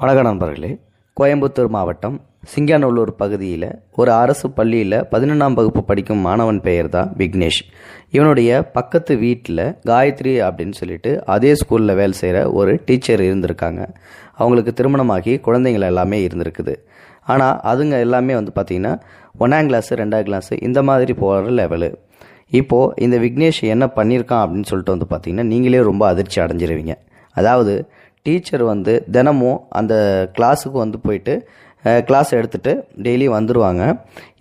வணக்க நண்பர்களே. கோயம்புத்தூர் மாவட்டம் சிங்காநல்லூர் பகுதியில் ஒரு அரசு பள்ளியில் பதினொன்றாம் வகுப்பு படிக்கும் மாணவன் பெயர் தான் விக்னேஷ். இவனுடைய பக்கத்து வீட்டில் காயத்ரி அப்படின்னு சொல்லிட்டு அதே ஸ்கூலில் வேலை செய்கிற ஒரு டீச்சர் இருந்திருக்காங்க. அவங்களுக்கு திருமணமாகி குழந்தைங்கள் எல்லாமே இருந்திருக்குது. ஆனால் அதுங்க எல்லாமே வந்து பார்த்திங்கன்னா ஒன்றாம் கிளாஸு ரெண்டாம் கிளாஸு இந்த மாதிரி போகிற லெவலு இப்போது இந்த விக்னேஷ் என்ன பண்ணியிருக்கான் அப்படின்னு சொல்லிட்டு வந்து பார்த்திங்கன்னா நீங்களே ரொம்ப அதிர்ச்சி அடைஞ்சிருவீங்க. அதாவது டீச்சர் வந்து தினமும் அந்த கிளாஸுக்கு வந்து போயிட்டு கிளாஸ் எடுத்துகிட்டு டெய்லி வந்துடுவாங்க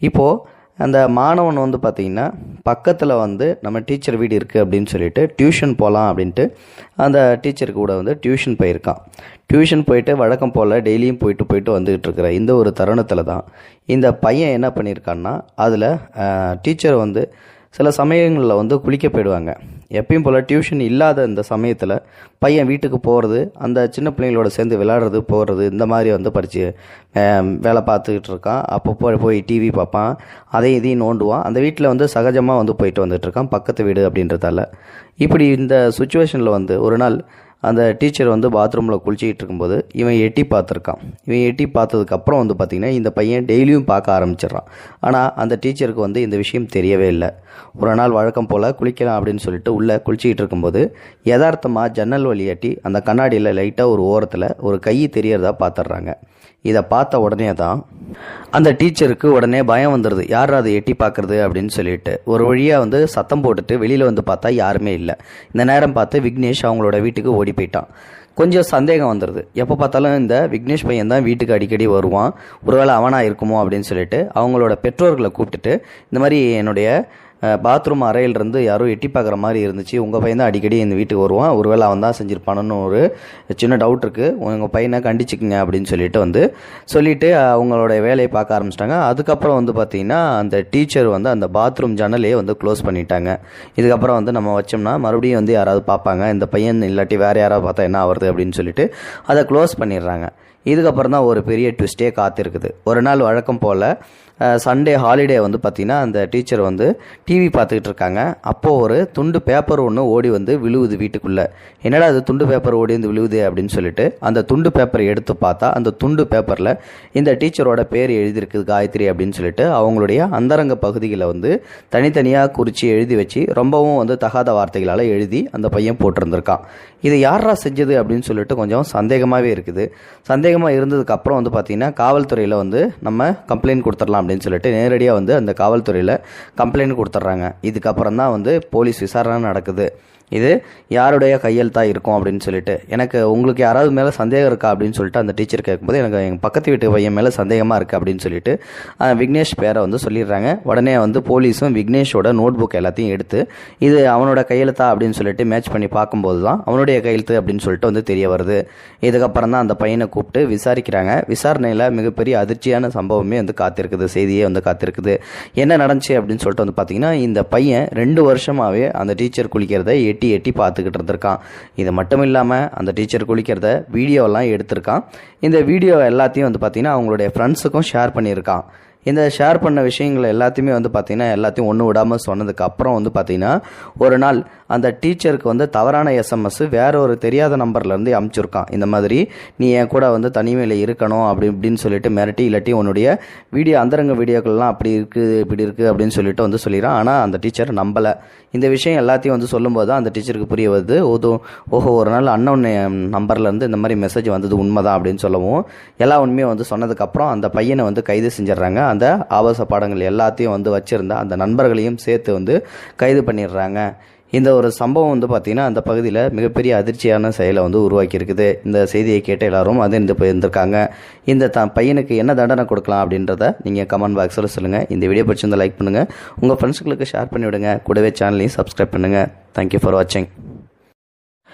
இப்போது அந்த மாணவன் வந்து பார்த்திங்கன்னா பக்கத்தில் வந்து நம்ம டீச்சர் வீடு இருக்குது அப்படின்னு சொல்லிட்டு டியூஷன் போகலாம் அப்படின்ட்டு அந்த டீச்சருக்கு கூட வந்து டியூஷன் போயிருக்கான். டியூஷன் போயிட்டு வழக்கம் போல் டெய்லியும் போயிட்டு போயிட்டு வந்துக்கிட்டு இருக்கிற இந்த ஒரு தருணத்தில் தான் இந்த பையன் என்ன பண்ணியிருக்கான்னா அதில் டீச்சர் வந்து சில சமயங்களில் வந்து குளிக்க போயிடுவாங்க. எப்பயும் போல் டியூஷன் இல்லாத இந்த சமயத்தில் பையன் வீட்டுக்கு போகிறது அந்த சின்ன பிள்ளைங்களோட சேர்ந்து விளையாடுறது போகிறது இந்த மாதிரி வந்து படித்து வேலை பார்த்துக்கிட்டு இருக்கான். அப்போ போய் டிவி பார்ப்பான். அதையும் இதையும் நோண்டுவான். அந்த வீட்டில் வந்து சகஜமாக வந்து போயிட்டு வந்துட்டுருக்கான் பக்கத்து வீடு அப்படின்றதால. இப்படி இந்த சுச்சுவேஷனில் வந்து ஒரு நாள் அந்த டீச்சர் வந்து பாத்ரூமில் குளிச்சிக்கிட்டு இருக்கும்போது இவன் எட்டி பார்த்துருக்கான். இவன் எட்டி பார்த்ததுக்கப்புறம் வந்து பார்த்திங்கன்னா இந்த பையன் டெய்லியும் பார்க்க ஆரம்பிச்சிடுறான். ஆனால் அந்த டீச்சருக்கு வந்து இந்த விஷயம் தெரியவே இல்லை. ஒரு நாள் வழக்கம் போல் குளிக்கலாம் அப்படின்னு சொல்லிட்டு உள்ளே குளிச்சிக்கிட்டு இருக்கும்போது யதார்த்தமாக ஜன்னல் வழியாட்டி அந்த கண்ணாடியில் லைட்டாக ஒரு ஓரத்தில் ஒரு கை தெரியறதா பார்த்துட்றாங்க இதை பார்த்த உடனே தான் அந்த டீச்சருக்கு உடனே பயம் வந்துடுது யார் அதை எட்டி பார்க்குறது அப்படின்னு சொல்லிட்டு. ஒரு வழியாக வந்து சத்தம் போட்டுட்டு வெளியில் வந்து பார்த்தா யாருமே இல்லை. இந்த நேரம் பார்த்து விக்னேஷ் அவங்களோட வீட்டுக்கு ஓடி போயிட்டான். கொஞ்சம் சந்தேகம் வந்துடுது எப்போ பார்த்தாலும் இந்த விக்னேஷ் பையன் தான் வீட்டுக்கு அடிக்கடி வருவான். ஒருவேளை அவனாக இருக்குமோ அப்படின்னு சொல்லிட்டு அவங்களோட பெற்றோர்களை கூப்பிட்டுட்டு இந்த மாதிரி என்னுடைய பாத்ரூம் அறையிலிருந்து யாரோ எட்டி பார்க்குற மாதிரி இருந்துச்சு. உங்கள் பையன் தான் அடிக்கடி இந்த வீட்டுக்கு வருவான். ஒருவேளை அவன் தான் செஞ்சிருப்பானு ஒரு சின்ன டவுட் இருக்குது உங்கள் பையனை கண்டிச்சுக்குங்க அப்படின்னு சொல்லிட்டு வந்து சொல்லிவிட்டு அவங்களோட வேலையை பார்க்க ஆரம்பிச்சிட்டாங்க. அதுக்கப்புறம் வந்து பார்த்திங்கன்னா அந்த டீச்சர் வந்து அந்த பாத்ரூம் ஜன்னலையே வந்து க்ளோஸ் பண்ணிட்டாங்க. இதுக்கப்புறம் வந்து நம்ம வச்சோம்னா மறுபடியும் வந்து யாராவது பார்ப்பாங்க. இந்த பையன் இல்லாட்டி வேறு யாராவது பார்த்தா என்ன ஆகுறது அப்படின்னு சொல்லிட்டு அதை க்ளோஸ் பண்ணிடுறாங்க. இதுக்கப்புறம் தான் ஒரு பெரிய ட்விஸ்டே காத்திருக்குது. ஒரு நாள் வழக்கம் போல் சண்டே ஹாலிடே வந்து பார்த்திங்கன்னா அந்த டீச்சர் வந்து டிவி பார்த்துக்கிட்டு இருக்காங்க. அப்போது ஒரு துண்டு பேப்பர் ஒன்று ஓடி வந்து விழுவுது வீட்டுக்குள்ளே. என்னடா அது துண்டு பேப்பர் ஓடி வந்து விழுவுது அப்படின்னு சொல்லிட்டு அந்த துண்டு பேப்பரை எடுத்து பார்த்தா அந்த துண்டு பேப்பரில் இந்த டீச்சரோட பேர் எழுதியிருக்குது காயத்ரி அப்படின்னு சொல்லிட்டு அவங்களுடைய அந்தரங்க பகுதிகளை வந்து தனித்தனியாக குறித்து எழுதி வச்சு ரொம்பவும் வந்து தகாத வார்த்தைகளால் எழுதி அந்த பையன் போட்டிருந்திருக்கான். இது யாரா செஞ்சது அப்படின்னு சொல்லிட்டு கொஞ்சம் சந்தேகமாகவே இருக்குது. சந்தேகமாக இருந்ததுக்கு அப்புறம் வந்து பார்த்திங்கன்னா காவல்துறையில் வந்து நம்ம கம்ப்ளைண்ட் கொடுத்துடலாம் அப்படின்னு சொல்லிட்டு நேரடியாக வந்து அந்த காவல்துறையில் கம்ப்ளைண்ட் கொடுத்துட்றாங்க. இதுக்கப்புறம் தான் வந்து போலீஸ் விசாரணை நடக்குது. இது யாருடைய கையெழுத்தாக இருக்கும் அப்படின்னு சொல்லிட்டு. எனக்கு உங்களுக்கு யாராவது மேலே சந்தேகம் இருக்கா அப்படின்னு சொல்லிட்டு அந்த டீச்சர் கேட்கும்போது எனக்கு எங்கள் பக்கத்து வீட்டு பையன் மேலே சந்தேகமாக இருக்குது அப்படின்னு சொல்லிட்டு விக்னேஷ் பேரை வந்து சொல்லிடுறாங்க. உடனே வந்து போலீஸும் விக்னேஷோட நோட் புக் எல்லாத்தையும் எடுத்து இது அவனோட கையெழுத்தா அப்படின்னு சொல்லிட்டு மேட்ச் பண்ணி பார்க்கும்போது தான் அவனுடைய கையெழுத்து அப்படின்னு சொல்லிட்டு வந்து தெரிய வருது. இதுக்கப்புறம் தான் அந்த பையனை கூப்பிட்டு விசாரிக்கிறாங்க. விசாரணையில் மிகப்பெரிய அதிர்ச்சியான சம்பவமே வந்து காத்திருக்குது. செய்தியே வந்து காத்திருக்குது. என்ன நடந்துச்சு அப்படின்னு சொல்லிட்டு வந்து பார்த்தீங்கன்னா இந்த பையன் ரெண்டு வருஷமாகவே அந்த டீச்சர் குளிக்கிறத எட்டு எட்டி எட்டி பார்த்துக்கிட்டு இருந்திருக்கான். இது மட்டும் இல்லாமல் அந்த டீச்சர் குளிக்கிறத வீடியோலாம் எடுத்திருக்கான். இந்த வீடியோ எல்லாத்தையும் வந்து பார்த்திங்கன்னா அவங்களுடைய ஃப்ரெண்ட்ஸுக்கும் ஷேர் பண்ணியிருக்கான். இந்த ஷேர் பண்ண விஷயங்கள் எல்லாத்தையுமே வந்து பார்த்திங்கன்னா எல்லாத்தையும் ஒன்று விடாமல் சொன்னதுக்கு அப்புறம் வந்து பார்த்திங்கன்னா ஒரு நாள் அந்த டீச்சருக்கு வந்து தவறான எஸ்எம்எஸ் வேற ஒரு தெரியாத நம்பர்லேருந்து அமுச்சிருக்கான். இந்த மாதிரி நீ என் கூட வந்து தனிமையில் இருக்கணும் அப்படி இப்படின்னு சொல்லிட்டு மிரட்டி இல்லாட்டி உன்னுடைய வீடியோ அந்தரங்க வீடியோக்கள்லாம் அப்படி இருக்குது இப்படி இருக்குது அப்படின்னு சொல்லிட்டு வந்து சொல்லிடுறான். ஆனால் அந்த டீச்சர் நம்பலை. இந்த விஷயம் எல்லாத்தையும் வந்து சொல்லும்போது தான் அந்த டீச்சருக்கு புரிய வருது. ஓதோ ஓஹோ ஒரு நாள் அன்னோன் நம்பர்லேருந்து இந்த மாதிரி மெசேஜ் வந்தது உண்மைதான் அப்படின்னு சொல்லவும் எல்லா உண்மையும் வந்து சொன்னதுக்கப்புறம் அந்த பையனை வந்து கைது செஞ்சிடுறாங்க. அந்த ஆபாச பாடங்கள் எல்லாத்தையும் வந்து வச்சுருந்த அந்த நண்பர்களையும் சேர்த்து வந்து கைது பண்ணிடுறாங்க. இந்த ஒரு சம்பவம் வந்து பார்த்திங்கன்னா அந்த பகுதியில் மிகப்பெரிய அதிர்ச்சியான செயலை வந்து உருவாக்கியிருக்குது. இந்த செய்தியை கேட்ட எல்லாரும் அதிர்ந்து போயிருந்திருக்காங்க. இந்த த பையனுக்கு என்ன தண்டனை கொடுக்கலாம் அப்படின்றத நீங்கள் கமெண்ட் பாக்ஸில் சொல்லுங்கள் இந்த வீடியோ பிடிச்சிருந்தால் லைக் பண்ணுங்கள் உங்கள் ஃப்ரெண்ட்ஸுங்களுக்கு ஷேர் பண்ணிவிடுங்க. கூடவே சேனலையும் சப்ஸ்கிரைப் பண்ணுங்கள் தேங்க்யூ ஃபார் வாட்சிங்